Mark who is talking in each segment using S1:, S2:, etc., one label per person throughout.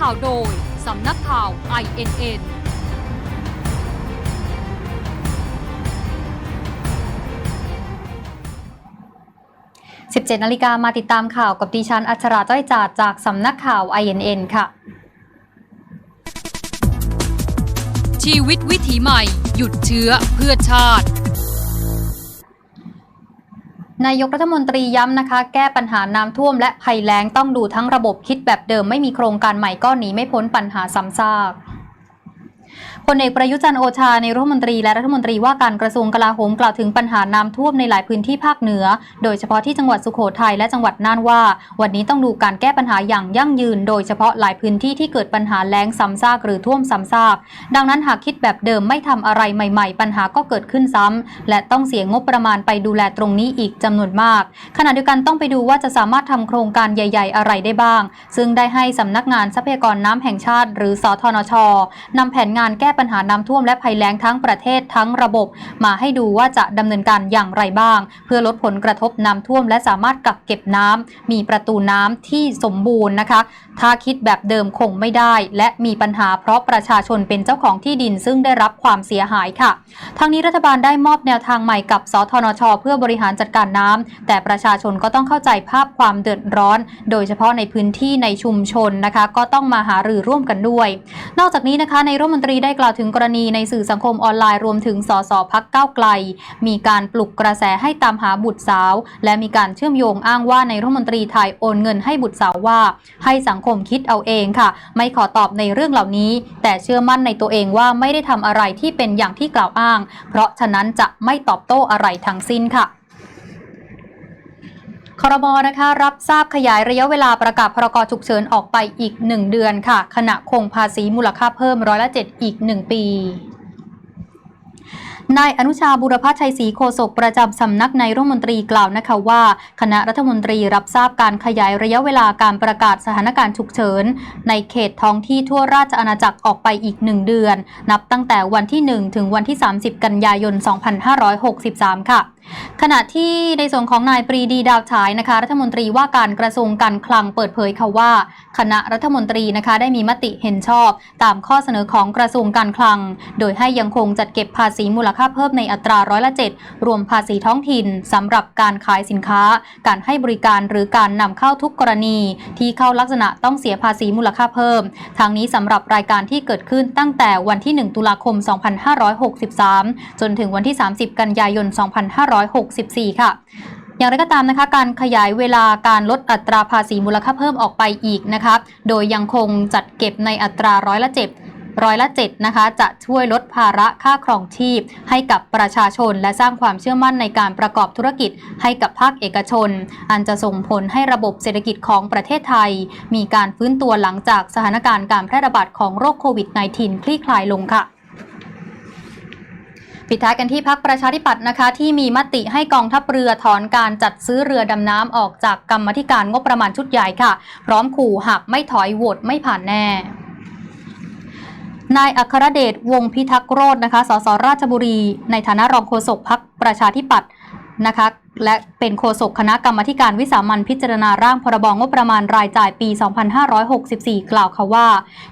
S1: ข่าวโดย สำนักข่าว INN
S2: 17นาฬิกามาติดตามข่าวกับดิฉันอัชราจ้อยจาดจากสำนักข่าว INN ค่ะ
S1: ชีวิตวิถีใหม่ หยุดเชื้อเพื่อชาติ
S2: นายกรัฐมนตรีย้ำนะคะ แก้ปัญหาน้ำท่วมและภัยแล้งต้องดูทั้งระบบคิดแบบเดิมไม่มีโครงการใหม่ก็หนีไม่พ้นปัญหาซ้ำซาก พลเอกประยุจันโอชาในรัฐมนตรีและรัฐมนตรีว่าการกระทรวงกลาโหมกล่าวถึงปัญหาน้ำท่วมในหลายพื้นที่ภาคเหนือ โดยเฉพาะที่จังหวัดสุโขทัยและจังหวัดน่านว่า วันนี้ต้องดูการแก้ปัญหาอย่างยั่งยืน โดยเฉพาะหลายพื้นที่ที่เกิดปัญหาแล้งซ้ำซากหรือท่วมซ้ำซากดังนั้นหากคิดแบบเดิมไม่ทำอะไรใหม่ ๆ ปัญหาก็เกิดขึ้นซ้ำและต้องเสียงบประมาณไปดูแลตรงนี้อีกจำนวนมาก ขณะเดียวกันต้องไปดูว่าจะสามารถทำโครงการใหญ่ ๆ อะไรได้บ้าง ซึ่งได้ให้สำนักงานทรัพยากรน้ำแห่งชาติ หรือสทนชนำแผนงานงานแก้ปัญหาน้ำท่วมและภัยแล้งทั้งประเทศทั้งระบบ มาให้ดูว่าจะดำเนินการอย่างไรบ้าง เพื่อลดผลกระทบน้ำท่วม และสามารถกักเก็บน้ำมีประตูน้ำที่สมบูรณ์นะคะ ถ้าคิดแบบเดิมคงไม่ได้ และมีปัญหาเพราะประชาชนเป็นเจ้าของที่ดิน ซึ่งได้รับความเสียหายค่ะทางนี้รัฐบาลได้มอบแนวทางใหม่กับสทนช เพื่อบริหารจัดการน้ำแต่ประชาชนก็ต้องเข้าใจภาพความเดือดร้อน โดยเฉพาะในพื้นที่ในชุมชนนะคะ ก็ต้องมาหารือร่วมกันด้วย นอกจากนี้นะคะในรัฐมนตรีได้กล่าวถึงกรณีในสื่อสังคมออนไลน์รวมถึงสสพักเก้าไกล มีการปลุกกระแสให้ตามหาบุตรสาว และมีการเชื่อมโยงอ้างว่าในรัฐมนตรีไทยโอนเงินให้บุตรสาวว่า ให้สังคมคิดเอาเองค่ะ ไม่ขอตอบในเรื่องเหล่านี้ แต่เชื่อมั่นในตัวเองว่าไม่ได้ทำอะไรที่เป็นอย่างที่กล่าวอ้าง เพราะฉะนั้นจะไม่ตอบโต้อะไรทั้งสิ้นค่ะ ครมนะคะรับทราบขยายระยะเวลาประกาศพรกฉุกเฉินออกไปอีก 1 เดือนค่ะ ขณะคงภาษีมูลค่าเพิ่มร้อยละ 7 อีก 1 ปี นายอนุชาบุรพชชัยศรีโฆษกประจำสำนักนายรัฐมนตรีกล่าวนะคะว่า คณะรัฐมนตรีรับทราบการขยายระยะเวลาการประกาศสถานการณ์ฉุกเฉิน ในเขตท้องที่ทั่วราชอาณาจักรออกไปอีก1เดือน นับตั้งแต่วันที่ 1 ถึงวันที่ 30 กันยายน 2563 ค่ะขณะที่ในส่วนของนายปรีดีดาวฉายนะคะ รัฐมนตรีว่าการกระทรวงการคลังเปิดเผยค่ะว่า คณะรัฐมนตรีนะคะได้มีมติเห็นชอบ ตามข้อเสนอของกระทรวงการคลัง โดยให้ยังคงจัดเก็บภาษีมูลค่าเพิ่มในอัตราร้อยละ7รวมภาษีท้องถิ่นสำหรับการขายสินค้า การให้บริการหรือการนำเข้าทุกกรณี ที่เข้าลักษณะต้องเสียภาษีมูลค่าเพิ่ม ทางนี้สำหรับรายการที่เกิดขึ้นตั้งแต่วันที่ 1 ตุลาคม 2563 จนถึงวันที่ 30 กันยายน 2564 ค่ะอย่างไรก็ตามนะคะการขยายเวลาการลดอัตราภาษีมูลค่าเพิ่มออกไปอีกนะคะโดยยังคงจัดเก็บในอัตราร้อยละเจ็ด ร้อยละ7นะคะจะช่วยลดภาระค่าครองชีพ ให้กับประชาชน และสร้างความเชื่อมั่นในการประกอบธุรกิจให้กับภาคเอกชน อันจะส่งผลให้ระบบเศรษฐกิจของประเทศไทย มีการฟื้นตัวหลังจากสถานการณ์การแพร่ระบาดของโรคโควิด -19 คลี่คลายลงค่ะปิดท้ายกันที่พักประชาธิปัตย์นะคะ ที่มีมติให้กองทัพเรือถอนการจัดซื้อเรือดำน้ำออกจากกรรมธิการงบประมาณชุดใหญ่ค่ะ พร้อมขู่หากไม่ถอยโหวตไม่ผ่านแน่ นายอัครเดชวงพิทักษ์โรจน์นะคะ สสราชบุรี ในฐานะรองโฆษกพักประชาธิปัตย์นะคะและเป็นโฆษกคณะกรรมาธิการวิสามันพิจารณาร่างพรบงบประมาณรายจ่ายปี 2564 กล่าวค่ะว่า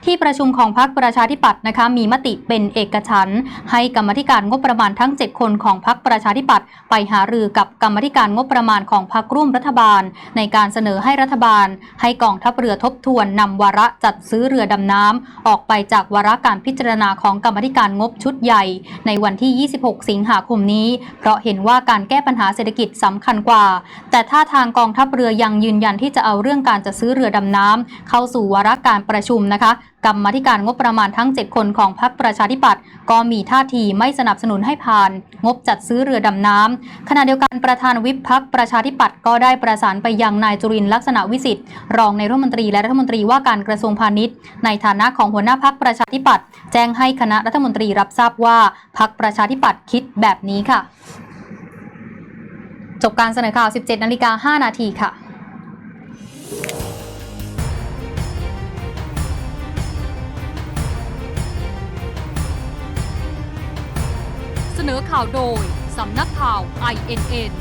S2: ที่ประชุมของพรรคประชาธิปัตย์นะคะมีมติเป็นเอกฉันท์ให้กรรมธิการงบประมาณทั้ง 7 คนของพรรคประชาธิปัตย์ไปหารือกับกรรมธิการงบประมาณของพรรคร่วมรัฐบาล ในการเสนอให้รัฐบาล ให้กองทัพเรือทบทวนนำวาระจัดซื้อเรือดำน้ำออกไปจากวาระการพิจารณาของกรรมธิการงบชุดใหญ่ ในวันที่ 26 สิงหาคมนี้ เพราะเห็นว่าการแก้ปัญหาเศรษฐกิจสำคัญกว่า แต่ถ้าทางกองทัพเรือยังยืนยันที่จะเอาเรื่องการจะซื้อเรือดำน้ำเข้าสู่วาระการประชุมนะคะกรรมาธิการงบประมาณทั้ง 7 คนของพรรคประชาธิปัตย์ก็มีท่าทีไม่สนับสนุนให้ผ่าน งบจัดซื้อเรือดำน้ำขณะเดียวกันประธานวิปพักประชาธิปัตย์ก็ได้ประสานไปยังนายจุรินลักษณะวิสิทธิ์รองนายรัฐมนตรีและรัฐมนตรีว่าการกระทรวงพาณิชย์ ในฐานะของหัวหน้าพักประชาธิปัตย์แจ้งให้คณะรัฐมนตรีรับทราบว่าพักประชาธิปัตย์คิดแบบนี้ค่ะ จบการเสนอข่าว 17 นาฬิกา 5 นาทีค่ะ
S1: เสนอข่าวโดย สำนักข่าว INN